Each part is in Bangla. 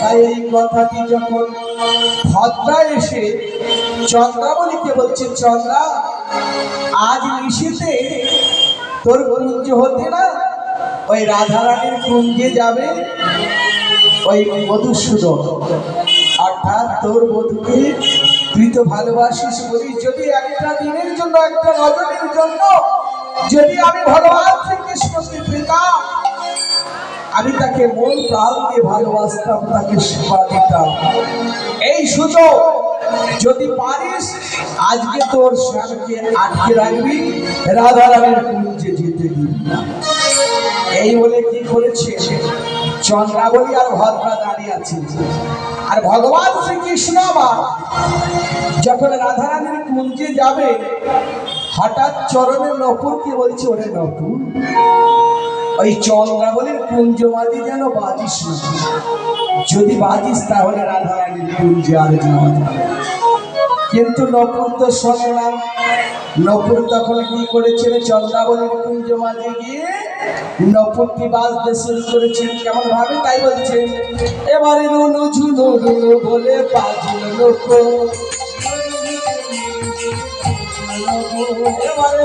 তাই এই কথাটি যখন ভদ্রা এসে চন্দ্রাবলীকে বলছে, চন্দ্রা, আজ নিশীতে তোর কুঞ্জ হতে না? ওই রাধারানীর কুঞ্জে যাবে। ওই মধুসূদন। অর্থাৎ তোর বধূকে তুই তো ভালোবাসিস বলিস যদি একটা দিনের জন্য, একটা রজনীর জন্য যদি আমি ভগবান শ্রীকৃষ্ণকে পেতাম, আমি তাকে মন প্রাণ দিয়ে ভালোবাসতাম, তাকে সেবা দিতাম। এই সুযোগ যদি পারিস, আজকে তোর স্বামীকে আটকে রাখবি রাধা রামের কুঞ্জে যেতে দিবি না। এই বলে কি করেছে? চন্দ্রাবলী আর ভদ্রা দাঁড়িয়ে আছে। আর ভগবান শ্রীকৃষ্ণ আবার যখন রাধারানীর কুঞ্জে যাবে, হঠাৎ চরণের নপুরকে বলছে, ওরে নপুর ওই চন্দ্রাবলীর কুঞ্জমাদি যেন বাজিস যদি বাজিস তাহলে রাধারানীর কুঞ্জে আর যাওয়া যাবে। কিন্তু নপুর তো শোনে না। নপুর তখন কি করেছিল? চন্দ্রাবলীর কুঞ্জমাদি গিয়ে নপুরটি বাজতে শুরু করেছেন কেমন ভাবে? তাই বলছে, এবারে রুনু ঝুনু, রুনু বলে বাজল নপুর এবারে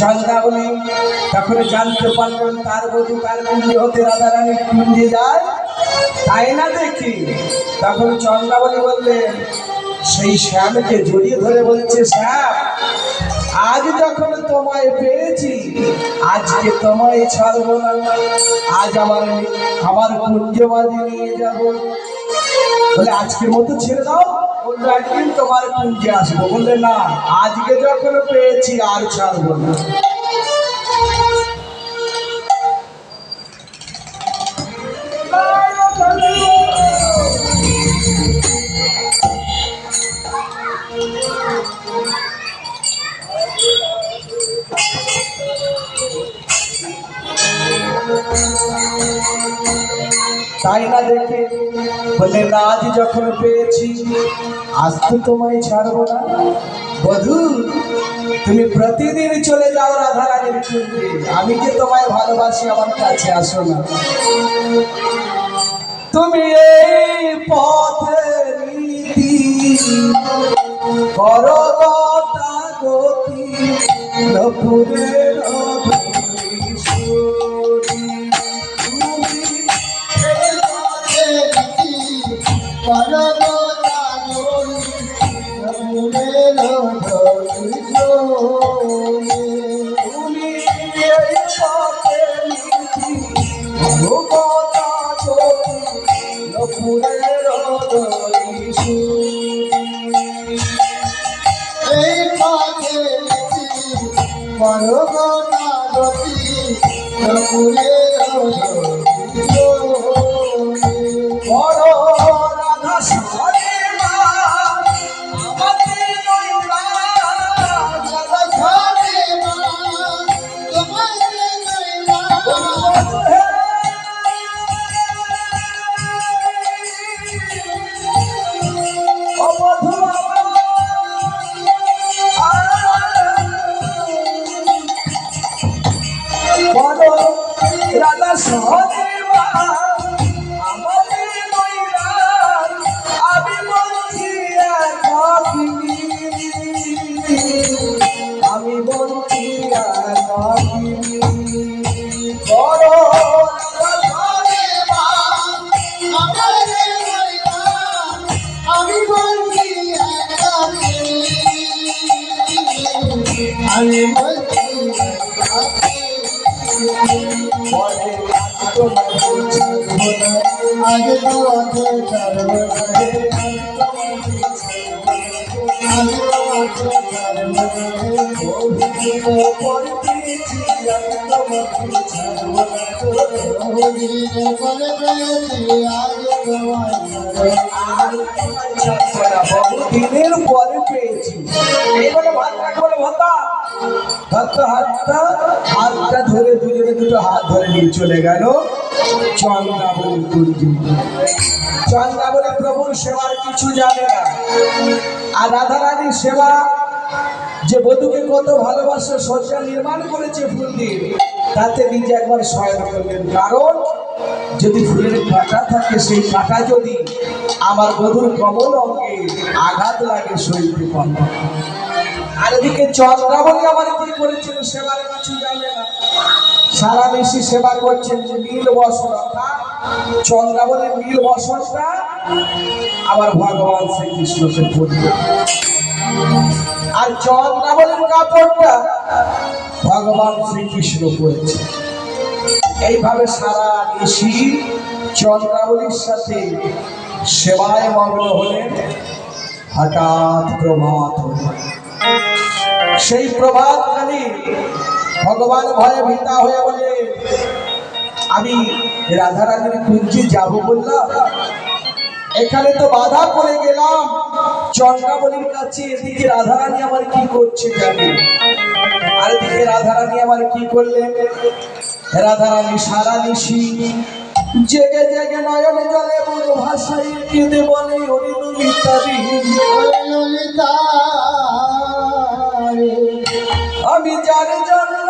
চন্দ্রাবলী তখন জানতে পারলেন তার বধূ তার কুঞ্জে হতে রাধারানী কুঞ্জে যায়। তাই না দেখি? তখন চন্দ্রাবলী বললেন সেই শ্যামকে জড়িয়ে ধরে বলছে, শ্যাম, আজ যখন তোমায় পেয়েছি, আজকে তোমায় ছাড়বো না। আজ আমার আমার কুঞ্জবাদী নিয়ে যাব। বলে আজকের মতো ছেড়ে দাও। অন্য একদিন তোমার কুঞ্জে আসব। বললে না, আজকে যখন পেয়েছি আর ছাড়বো না। যখন পেয়েছি, আজ তো তোমায় ছাড়বো না। বধু, তুমি প্রতিদিন চলে যাও রাধারানীর কুঞ্জে আমি যে তোমায় ভালোবাসি, আমার কাছে আসো না। তুমি এই পথে নীতি করো গতা তুমি So দিনের পরে পেয়েছি। এই ভাত রাখব ভাতা। ভক্ত হাতটা হাতটা ধরে দুজনে দুটো হাত ধরে নিয়ে চলে গেল। চন্দ্রাবলী দুর্য চন্দ্রাবলী প্রভুর সেবার কিছু জানে না। আর রাধারানীর সেবা যে বধুকে কত ভালোবাসে শয্যা নির্মাণ করেছে ফুল দিয়ে তাতে নিজে একবার সহায়তা করলেন কারণ, যদি ফুলের কাঁটা থাকে, সেই কাঁটা যদি আমার বধুর কমল অঙ্গে আঘাত লাগে পারে না। আর এদিকে চন্দ্রাবলী আমার কি করেছিল, সেবার কিছু জানে না। সারা বেশি সেবা করছেন যে নীল বসনটা চন্দ্রাবলীর নীল বসনটা আবার ভগবান শ্রীকৃষ্ণকে পড়বে আর চন্দ্রাবলীর কাপড়টা ভগবান শ্রীকৃষ্ণ পড়েছে এইভাবে সারা ঋষি চন্দ্রাবলীর সাথে সেবায় মগ্ন হলেন হঠাৎ প্রভাত সেই প্রভাতকালে ভগবান ভয়ে ভীতা হয়ে বলে, আমি রাধারানীর কুঞ্জে যাব বললাম এখানে তো বাধা পড়ে গেলাম। চন্দ্রাবলীর কাছে এদিকে রাধারানী আমার কি করছে জানি। আর এদিকে রাধারানী আমার কি করলেন রাধারানী, সারা নিশি জেগে জেগে নয়নে জলে বড় ভাষায় কেঁদে বলে অরিন্দমিতারি ললিতা আমি জানি জন্য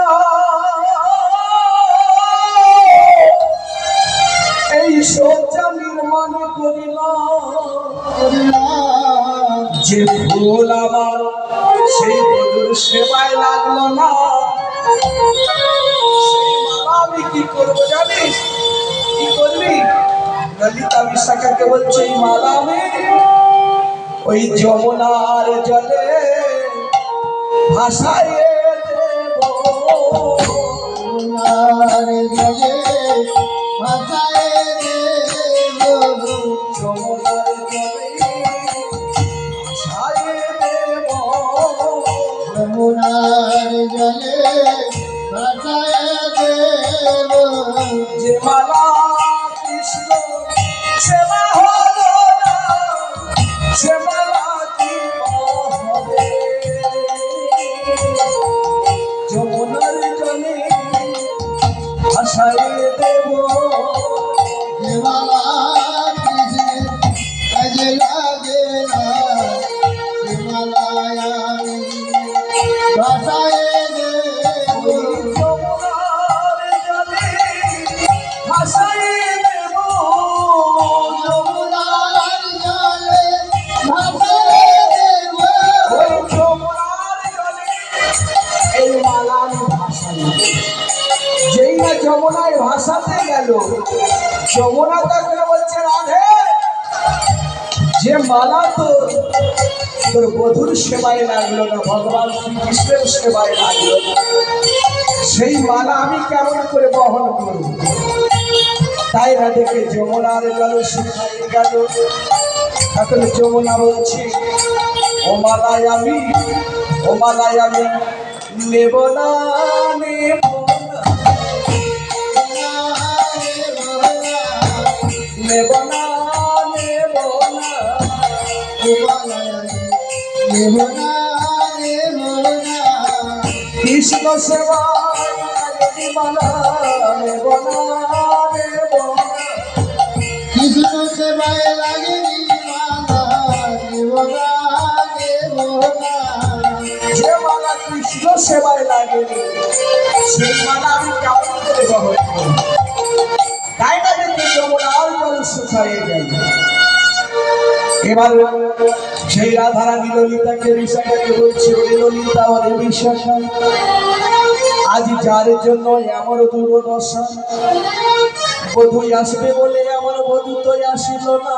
ললিতা বিশাখাকে বলছে এই মালা আমি ওই যমুনার জলে ভাসায় দেব সোনার জলে ভাসায় যমুনা তাকে বলছে, রাধে, যে মালা তো তোর বধুর সেবায় লাগল না, ভগবান শ্রীকৃষ্ণের সেবায় লাগল সেই মালা আমি কেমন করে বহন করব? তাই রাধেকে যমুনার গেল শুকাই গেল। এখন যমুনা বলছে, ও মালায় আমি, ও মালায় আমি নেব না। কৃষ্ণ না কৃষ্ণ সেবায় দেবনা যে মালা কৃষ্ণ সেবায় লাগেনি সেই মালা আমি গেল? এবার সেই রাধারানী ললিতাকে বিশাখাকে বলছে ললিতা ওরে বিশাখা আজ যার জন্য এমন দুর্দশা? বধু আসবে বলে আমার বধু তো আসিল না।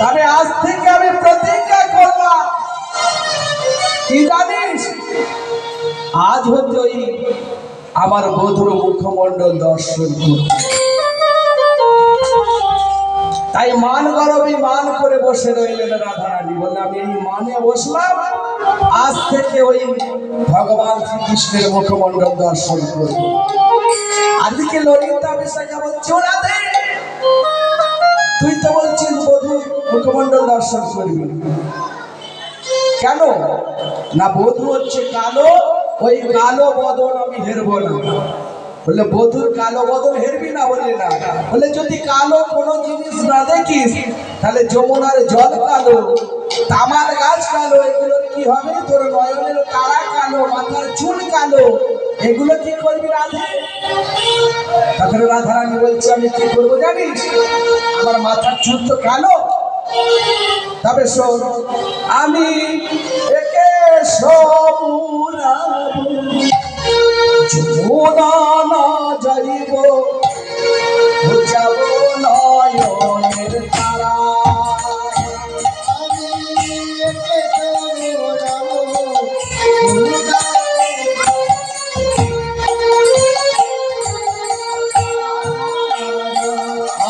তবে আজ থেকে আমি প্রতিজ্ঞা করলাম। কি জানিস? আজ হতে ওই আমার বধুর মুখমণ্ডল দর্শন করতে তাই মান গরবে, মান করে বসে রইলেন রাধারানী। বললে আমি এই মানে বসলাম। আজ থেকে ওই ভগবান শ্রীকৃষ্ণের মুখমণ্ডল দর্শন করব। আজকে ললিতা বিশাখা বলছে, "ও রাধে, তুই তো বলছিস বধু, মুখমণ্ডল দর্শন করবি। কেন? না বধু হচ্ছে কালো, ওই কালো বদন আমি হেরবো না। বললে বধুর কালো বদল হেরবি না বললে না। বলে, যদি কালো কোনো জিনিস না দেখিস, তাহলে যমুনার জল কালো, তামার গাছ কালো, এগুলো কি হবে? তোর নয়নের তারা কালো, মাথার চুল কালো, এগুলো কি করবি রাধে? তখন রাধারানী বলছে, আমি কি করব জানিস? আমার মাথার চুল তো কালো। তবে শোন, আমি একে সপুরাবো যমুনা না যাইব যাব নয়নের তারা।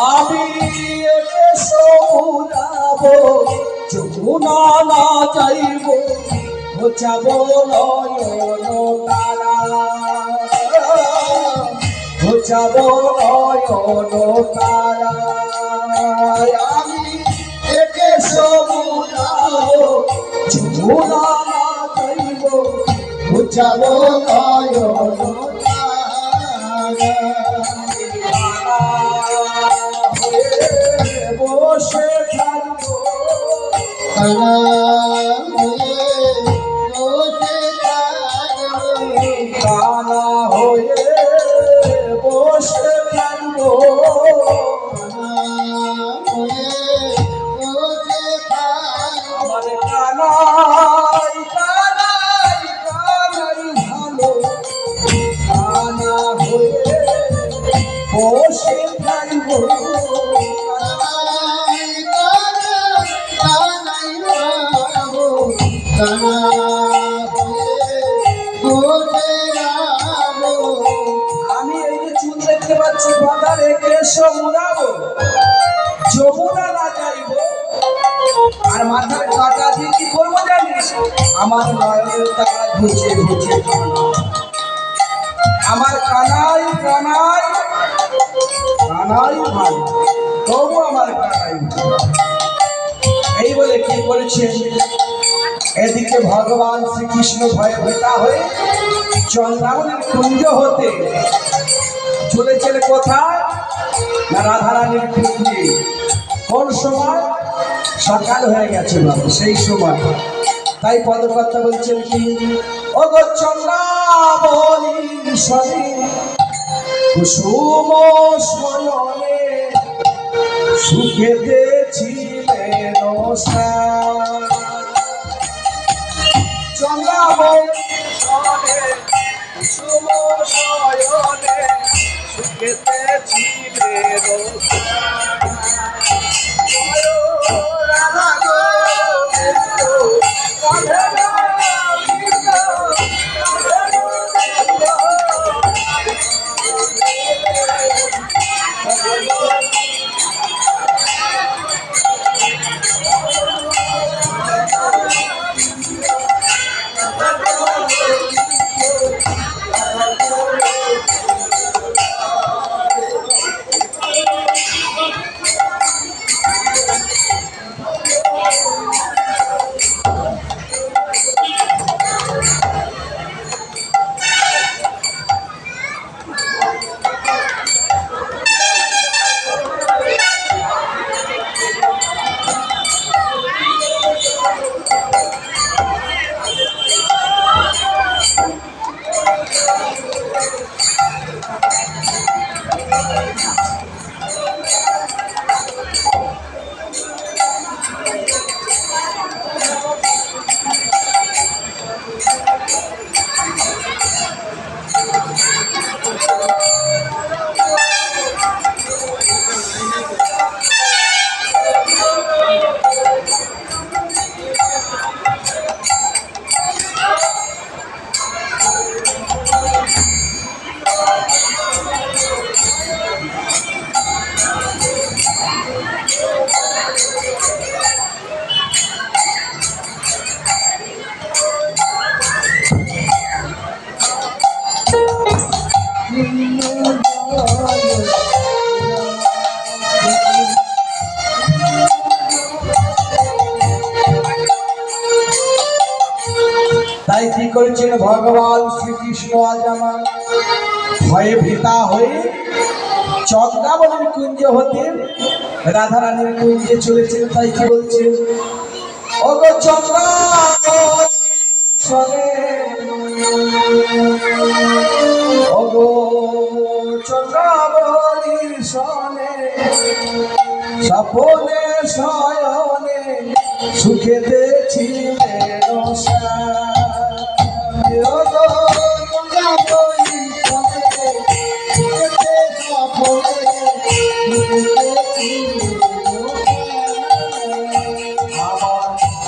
আমি একে সপুরাবো যমুনা না যাইব যাব যাব নয়ন তারা আমি একে নয়ন বসে থাকব। এদিকে ভগবান শ্রীকৃষ্ণ ভয়ে ভেতা হয়ে চন্দ্রাবনের কুঞ্জ হতে চলেছেন কোথায়? রাধারানীর কুঞ্জে কোন সময়? সকাল হয়ে গেছে বাবু সেই সময়। তাই পদকর্তা বলছেন কি ও গো চন্দ্রাবলীর সনে কুসুম শয়নে সুখেতে ছিলেন চন্দ্রাবলীর সংগ্রামে কুসুম নয়নে সুখেতে ছিলে রাধা গো কাঁধে ভগবান শ্রীকৃষ্ণ আজ আমার ভয়ে ভীতা হয়ে চন্দ্রাবলীর কুঞ্জ হতে রাধারানীর কুঞ্জে চলেছেন, তাই কি বলছেন ওগো চন্দ্রাবলী ওগো চন্দ্রাবলীর শয়নে সুখেতে ছিলেন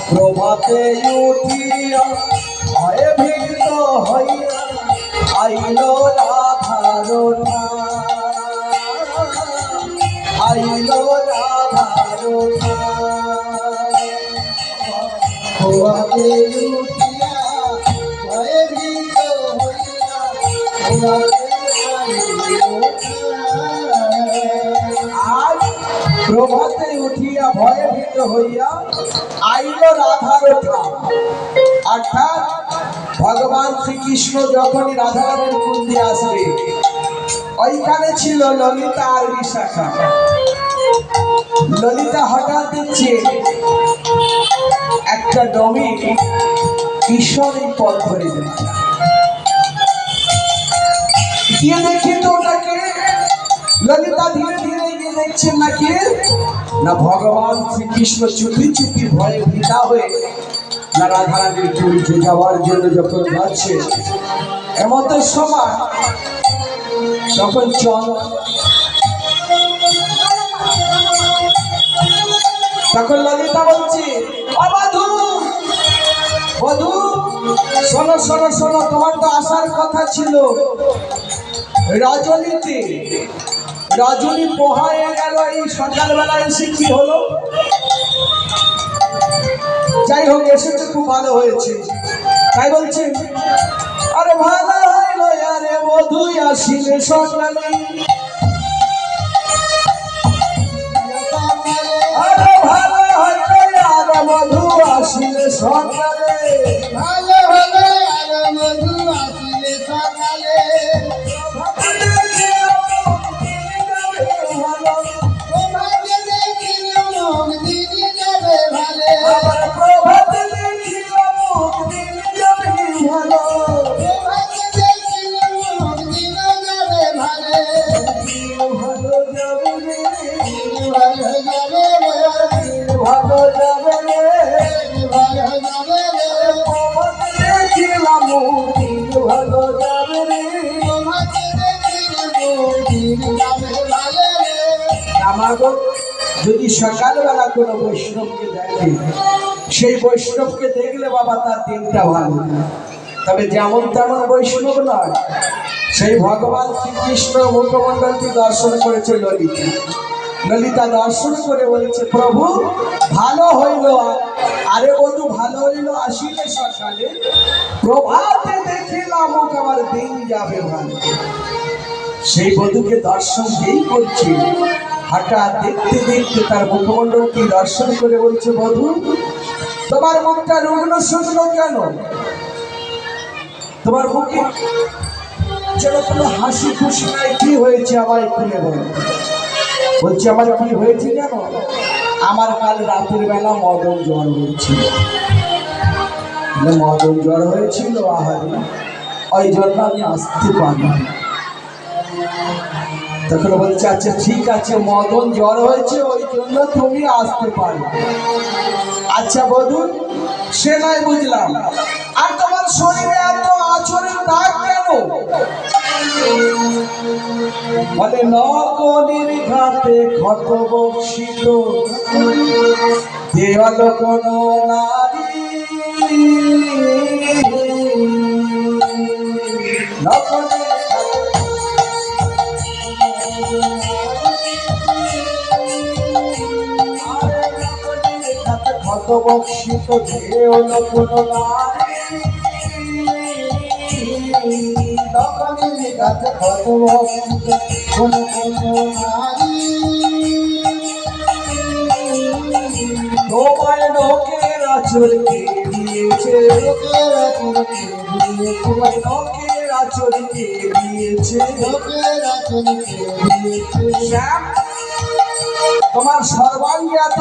প্রভাতে উঠিয়া ভয়ে ভীত হইয়া আইল রাধার আইল রাধার ভোয়াতে উঠিয়া আজ প্রভাতে উঠিয়া ভয়ে ভীত হইয়া আইল রাধার অর্থাৎ ভগবান শ্রীকৃষ্ণ যখনই রাধারানীর কুঞ্জে আসবে, ওইখানে ছিল ললিতা আর বিশাখা। ললিতা হঠাৎ দেখছে একটা ডমি ঈশ্বরের পথ ধরে যায় গিয়ে দেখি তো ওটাকে। ললিতা ধীরে ধীরে গিয়ে দেখছেন নাকি? না, ভগবান শ্রীকৃষ্ণ চুপি চুপি ভয়ে পিতা হয়ে না রাধারানীর কুঞ্জে যাওয়ার জন্য যখন যাচ্ছে, এমত সময় তখন চল। তখন ললিতা বলছে অবাধু বধু, শোনো শোনো শোনো, তোমার তো আসার কথা ছিল। রজনীতে। রজনী পোহায় গেল এই সকালবেলা এসে কি হলো? যাই হোক এসেছে খুব ভালো হয়েছে। তাই বলছি, আরে ভালো হইল আরে মধু আসিলে সকালে। আরে ভালো হইল আরে মধু আসিলে সকালে। তবে যেমন তেমন বৈষ্ণব নয়, সেই ভগবান শ্রীকৃষ্ণ মুখমণ্ডলটি দর্শন করেছে ললিতা। ললিতা দর্শন করে বলেছে, প্রভু, ভালো হইল আরে বধু ভালো হইল আসিলে সকালে। প্রভাতে দেখিলাম আমার দিন যাবে ভালো। সেই বধূকে দর্শন যেই করছে হঠাৎ দেখতে দেখতে তার মুখমণ্ডলকে দর্শন করে বলছে, বধূ, তোমার মুখটা রুগ্ন শুকনো কেন? তোমার মুখে যেন কোনো হাসি খুশি নাই, কি হয়েছে আমার খুলে বল বলছে, আমার কি হয়েছে জানো আমার কাল রাতের বেলা মদন জ্বর হয়েছিল। মদন জ্বর হয়েছিল? আহারে, ওই জন্য আমি আসতে পারি তখন বলছে আচ্ছা ঠিক আছে, মদন জ্বর হয়েছে, ওই জন্য তুমি আসতে পারো। আচ্ছা বধুন সে নয় বুঝলাম। আর তোমার শরীরে বলে নকলির ঘাটে ক্ষত বক্ষিত দেওয়াল কোন নারী। নকলির ঘাটে ক্ষত বক্ষিত দেওয়াল কোন নারী। তোমার লোকেরা আচর দিয়েছে? লোকের আচরণ দিয়েছে? লোকের আচর কে দিয়েছে? লোকের আচরণ দিয়েছে তোমার সর্বাঙ্গে এত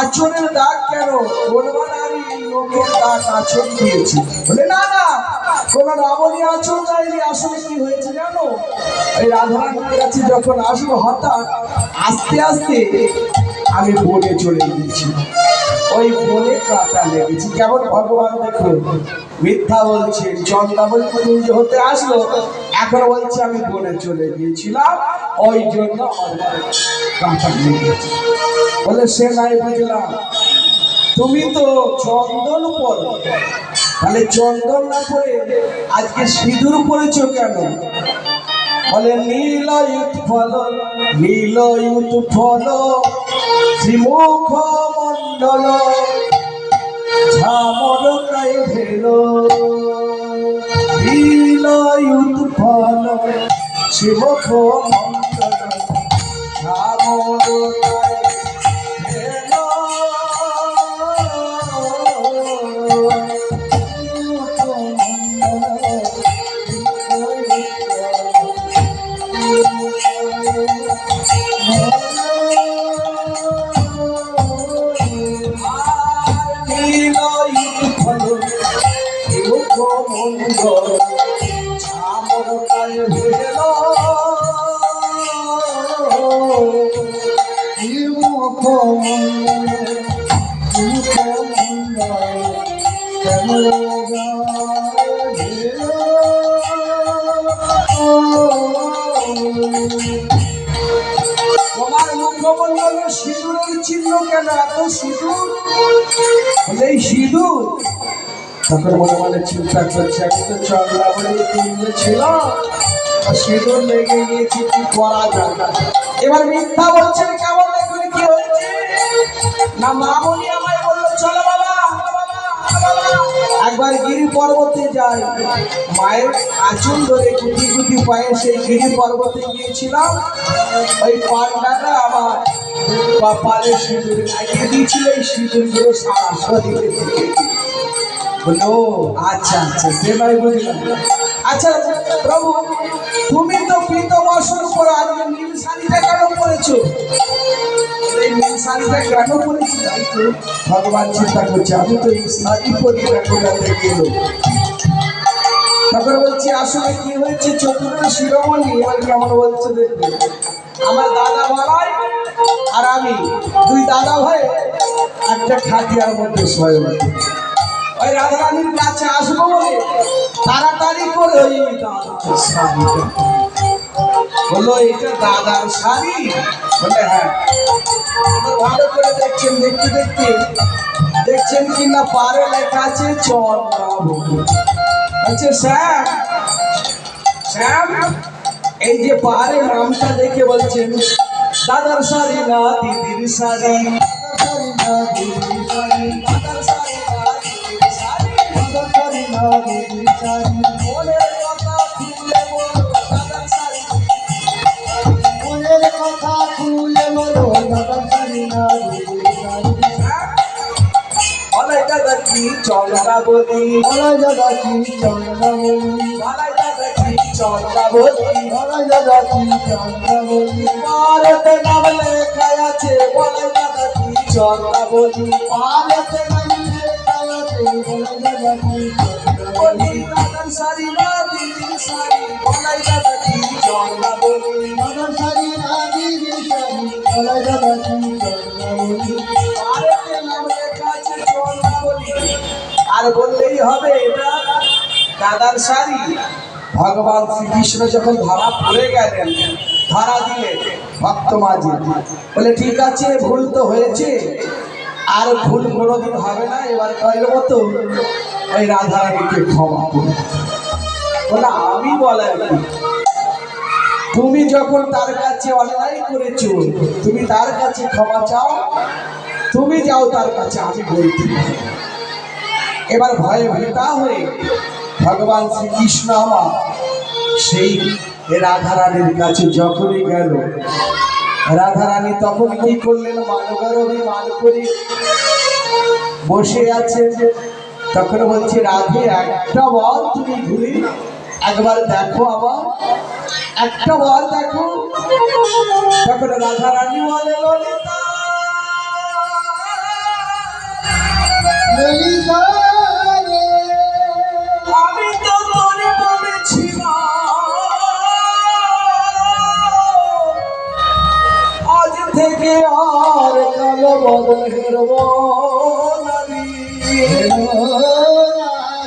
আচরের দাগ কেন? বলব না আমি লোকের দাগ আচর দিয়েছি বলে, না না কোন রাবণী আচর যায়নি আসলে কি হয়েছে জানো? এই রাধারানীর কাছে যখন আসব হঠাৎ আস্তে আস্তে আমি বনে চলে গিয়েছি। ওই বনে কাটা লেগেছি। কেমন ভগবান দেখুন, মিথ্যা বলছে চন্দ্রাবলী কুঞ্জ হতে আসলো। এখন বলছে, আমি বনে চলে গিয়েছিলাম, ওই জন্য আমার কাঁটা লেগেছে। বলে, সে নাই বুঝলাম। তুমি তো চন্দন পর। তাহলে চন্দন না পরে আজকে সিঁদুর পরেছো কেন? বলে নীলয়ুত ফল নীলয়ুত ফল শ্রীমুখ মণ্ডল ঝামর কায় ভেল। নীলয়ুত ফল শ্রীমুখ মণ্ডল সিঁদুর বলে সিঁদুর? তখন মনে মনে চিন্তা করছে, আমি তো চন্দ্রা বলে তুললে ছিল সিঁদুর লেগে গিয়েছে, কি করা যায় এবার মিথ্যা বলছেন কেমন দেখুন কি হয়েছে? না, মামনি আমায় বলল, চলো একবার গিরি পর্বতে যাই। মায়ের আঁচল ধরে কুটি কুটি পায়ে সেই গিরি পর্বতে গিয়েছিলাম। ওই পান্ডাটা আমার আচ্ছা আচ্ছা আচ্ছা ভগবান চিন্তা করছে, আমি তো এই শাড়ি পরি না কোথা থেকে এলো তারপরে বলছি, আসলে কি হয়েছে? চতুর্থ শিরোমণি এবার কেমন বলছে দেখবে? আমার দাদা ভাই আর আমি দুই দাদা ভাই, একটা খাটিয়ার মধ্যে শোয় ওই রাধারানীর কাছে আসব বলে তাড়াতাড়ি করে ওই শাড়িটা বলল, এটা দাদার শাড়ি? বলে হ্যাঁ। ভালো করে দেখছেন, দেখতে দেখতে। দেখছেন কি না পারে লেখা আছে চন্দ্রাবু বলছে, স্যার শ্যাম এই যে পাহাড়ের নামটা দেখে বলছেন দাদার শাড়ি। না দিদির শাড়ি। দাদার শাড়ি। না দিদির শাড়ি। মনের কথা খুলে বল দাদার শাড়ি। হ্যাঁ? বলাই দাদা কি চন্দ্রা বলি? বলাই দাদা কি চন্দ্রা বলি? ভারতে বলাই দাদা কি চন্দ্রা বলি বলি দাদার শাড়ি না দিদির শাড়ি বলাই দাদা কি চন্দ্রা বলি নাম লেখা আছে আর বললেই হবে এটা দাদার শাড়ি। ভগবান শ্রীকৃষ্ণ যখন ধরা পড়ে গেলেন, ধরা দিলে ভক্ত মাঝে। বলে, ঠিক আছে, ভুল তো হয়েছে। আর ভুল কোনোদিন হবে না, এবার কয়ের মতো ওই রাধারানীকে ক্ষমা করে বলে, আমি বলাই তুমি যখন তার কাছে অন্যায় করেছ, তুমি তার কাছে ক্ষমা চাও? তুমি যাও তার কাছে, আমি বলতে এবার ভয়ে ভয়ে ভেতা হয়ে ভগবান শ্রীকৃষ্ণ আমার। সেই রাধারানীর কাছে যখনই গেল, রাধারানী তখন কি করলেন? মানবের অভিমান করে বসে আছে তখন বলছে, রাধে, একটা বল তুমি ঘুরে একবার দেখো আবার একটা বল দেখো। তখন রাধা রানী বলে, ললিতা ললিতা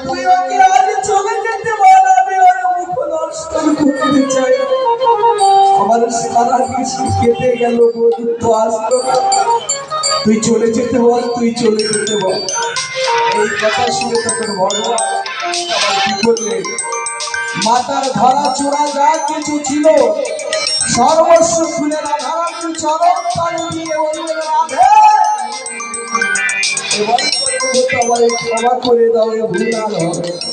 তুই চলে যেতে বল। তুই চলে যেতে বল তুই চলে যেতে এই কথা শুনে তখন ভগবান মাতার ধরা চোরা যা কিছু ছিল, সর্বস্ব খুলে রাধারানীর চরণ আমায় ক্ষমা করে দাও ভুল না হবে।